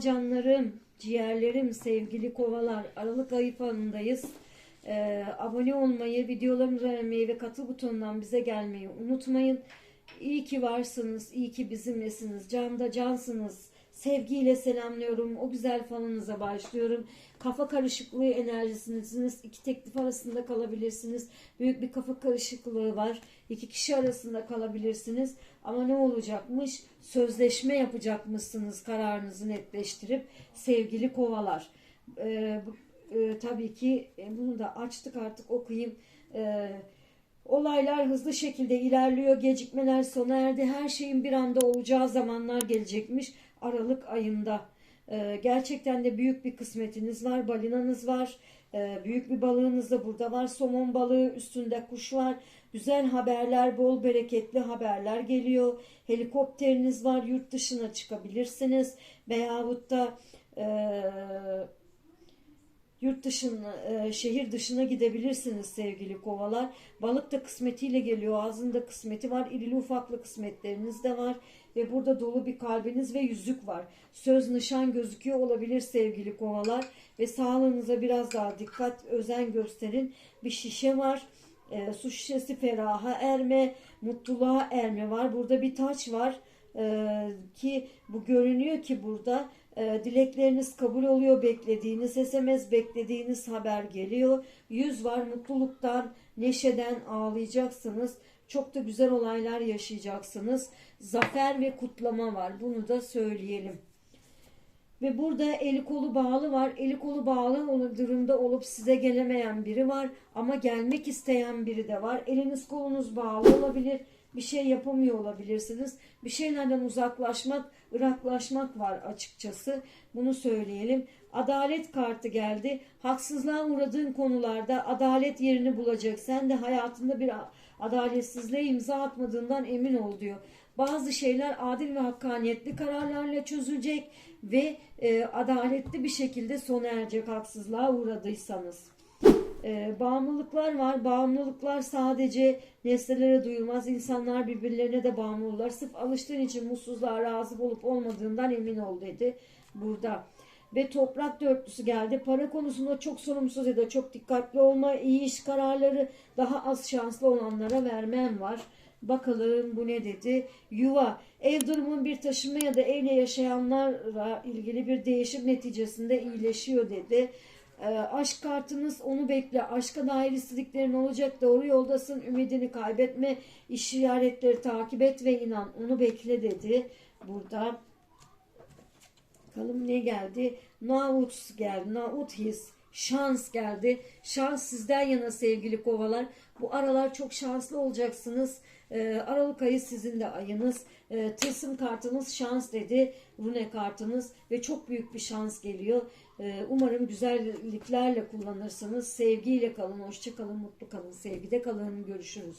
Canlarım, ciğerlerim, sevgili kovalar. Aralık ayı falındayız. Ee, abone olmayı, videolarımızı beğenmeyi ve katıl butonundan bize gelmeyi unutmayın. İyi ki varsınız, iyi ki bizimlesiniz. Canda cansınız. Sevgiyle selamlıyorum. O güzel falınıza başlıyorum. Kafa karışıklığı enerjisiniz. İki teklif arasında kalabilirsiniz. Büyük bir kafa karışıklığı var. İki kişi arasında kalabilirsiniz. Ama ne olacakmış? Sözleşme yapacakmışsınız kararınızı netleştirip sevgili kovalar. Ee, e, tabii ki e, bunu da açtık artık okuyayım. Ee, Olaylar hızlı şekilde ilerliyor. Gecikmeler sona erdi. Her şeyin bir anda olacağı zamanlar gelecekmiş. Aralık ayında. Ee, gerçekten de büyük bir kısmetiniz var. Balinanız var. Ee, büyük bir balığınız da burada var. Somon balığı üstünde kuş var. Güzel haberler, bol bereketli haberler geliyor. Helikopteriniz var. Yurt dışına çıkabilirsiniz. Veyahut da eee Yurt dışına, e, şehir dışına gidebilirsiniz sevgili kovalar. Balık da kısmetiyle geliyor. Ağzında kısmeti var. İrili ufaklı kısmetleriniz de var. Ve burada dolu bir kalbiniz ve yüzük var. Söz nişan gözüküyor olabilir sevgili kovalar. Ve sağlığınıza biraz daha dikkat, özen gösterin. Bir şişe var. E, su şişesi feraha erme, mutluluğa erme var. Burada bir taç var. E, ki bu görünüyor ki burada e, dilekleriniz kabul oluyor, beklediğiniz SMS, beklediğiniz haber geliyor. Yüz var, mutluluktan, neşeden ağlayacaksınız. Çok da güzel olaylar yaşayacaksınız. Zafer ve kutlama var. Bunu da söyleyelim. Ve burada eli kolu bağlı var. Eli kolu bağlı durumda olup size gelemeyen biri var. Ama gelmek isteyen biri de var. Eliniz kolunuz bağlı olabilir. Bir şey yapamıyor olabilirsiniz. Bir şeylerden uzaklaşmak, ıraklaşmak var açıkçası. Bunu söyleyelim. Adalet kartı geldi. Haksızlığa uğradığın konularda adalet yerini bulacak. Sen de hayatında bir adaletsizliğe imza atmadığından emin ol diyor. Bazı şeyler adil ve hakkaniyetli kararlarla çözülecek ve e, adaletli bir şekilde sona erecek haksızlığa uğradıysanız. E, bağımlılıklar var. Bağımlılıklar sadece nesnelere duyulmaz. İnsanlar birbirlerine de bağımlı olurlar. Sırf alıştığın için mutsuzluğa razı olup olmadığından emin ol dedi burada. Ve toprak dörtlüsü geldi. Para konusunda çok sorumsuz ya da çok dikkatli olma, iyi iş kararları daha az şanslı olanlara vermem var. Bakalım bu ne dedi? Yuva, ev durumun bir taşınma ya da evle yaşayanlarla ilgili bir değişim neticesinde iyileşiyor dedi. Ee, aşk kartınız onu bekle. Aşka dair istediklerin olacak. Doğru yoldasın. Ümidini kaybetme. işaretleri takip et ve inan. Onu bekle dedi. Burada Bakalım ne geldi? Naut geldi. Naut his. Şans geldi. Şans sizden yana sevgili kovalar. Bu aralar çok şanslı olacaksınız. Ee, Aralık ayı sizin de ayınız. Ee, tılsım kartınız şans dedi. Rune kartınız ve çok büyük bir şans geliyor. Ee, umarım güzelliklerle kullanırsınız. Sevgiyle kalın, hoşça kalın, mutlu kalın, sevgide kalın. Görüşürüz.